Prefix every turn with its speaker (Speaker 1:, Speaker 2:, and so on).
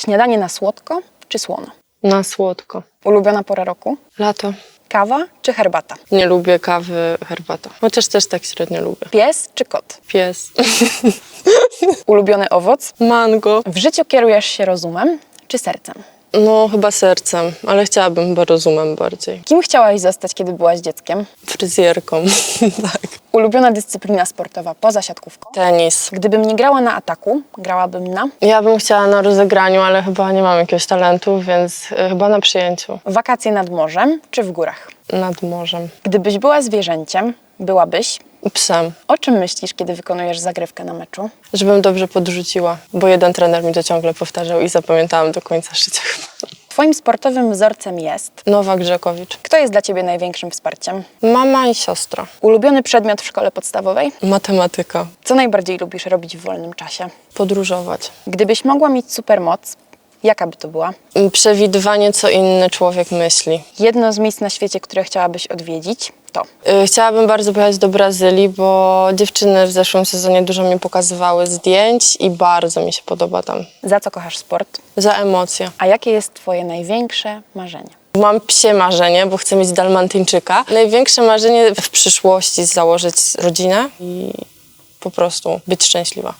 Speaker 1: Śniadanie na słodko czy słono?
Speaker 2: Na słodko.
Speaker 1: Ulubiona pora roku?
Speaker 2: Lato.
Speaker 1: Kawa czy herbata?
Speaker 2: Nie lubię kawy, herbata. Chociaż też tak średnio lubię.
Speaker 1: Pies czy kot?
Speaker 2: Pies.
Speaker 1: Ulubiony owoc?
Speaker 2: Mango.
Speaker 1: W życiu kierujesz się rozumem czy sercem?
Speaker 2: No, chyba sercem, ale chciałabym chyba rozumem bardziej.
Speaker 1: Kim chciałaś zostać, kiedy byłaś dzieckiem?
Speaker 2: Fryzjerką. tak.
Speaker 1: Ulubiona dyscyplina sportowa poza siatkówką?
Speaker 2: Tenis.
Speaker 1: Gdybym nie grała na ataku, grałabym na
Speaker 2: Ja bym chciała na rozegraniu, ale chyba nie mam jakiegoś talentu, więc y, chyba na przyjęciu.
Speaker 1: wakacje nad morzem czy w górach.
Speaker 2: Nad morzem.
Speaker 1: Gdybyś była zwierzęciem, byłabyś.
Speaker 2: Psem.
Speaker 1: O czym myślisz, kiedy wykonujesz zagrywkę na meczu?
Speaker 2: Żebym dobrze podrzuciła, bo jeden trener mi to ciągle powtarzał i zapamiętałam do końca życia.
Speaker 1: Twoim sportowym wzorcem jest.
Speaker 2: Nowa Grzekowicz.
Speaker 1: Kto jest dla ciebie największym wsparciem?
Speaker 2: Mama i siostra.
Speaker 1: Ulubiony przedmiot w szkole podstawowej?
Speaker 2: Matematyka.
Speaker 1: Co najbardziej lubisz robić w wolnym czasie?
Speaker 2: Podróżować.
Speaker 1: Gdybyś mogła mieć supermoc, jaka by to była?
Speaker 2: Przewidywanie, co inny człowiek myśli.
Speaker 1: Jedno z miejsc na świecie, które chciałabyś odwiedzić, to.
Speaker 2: Y, Chciałabym bardzo pojechać do Brazylii, bo dziewczyny w zeszłym sezonie dużo mi pokazywały zdjęć i bardzo mi się podoba tam.
Speaker 1: Za co kochasz sport?
Speaker 2: Za emocje.
Speaker 1: A jakie jest twoje największe marzenie?
Speaker 2: Mam psie marzenie, bo chcę mieć dalmatyńczyka. Największe marzenie w przyszłości założyć rodzinę i po prostu być szczęśliwa.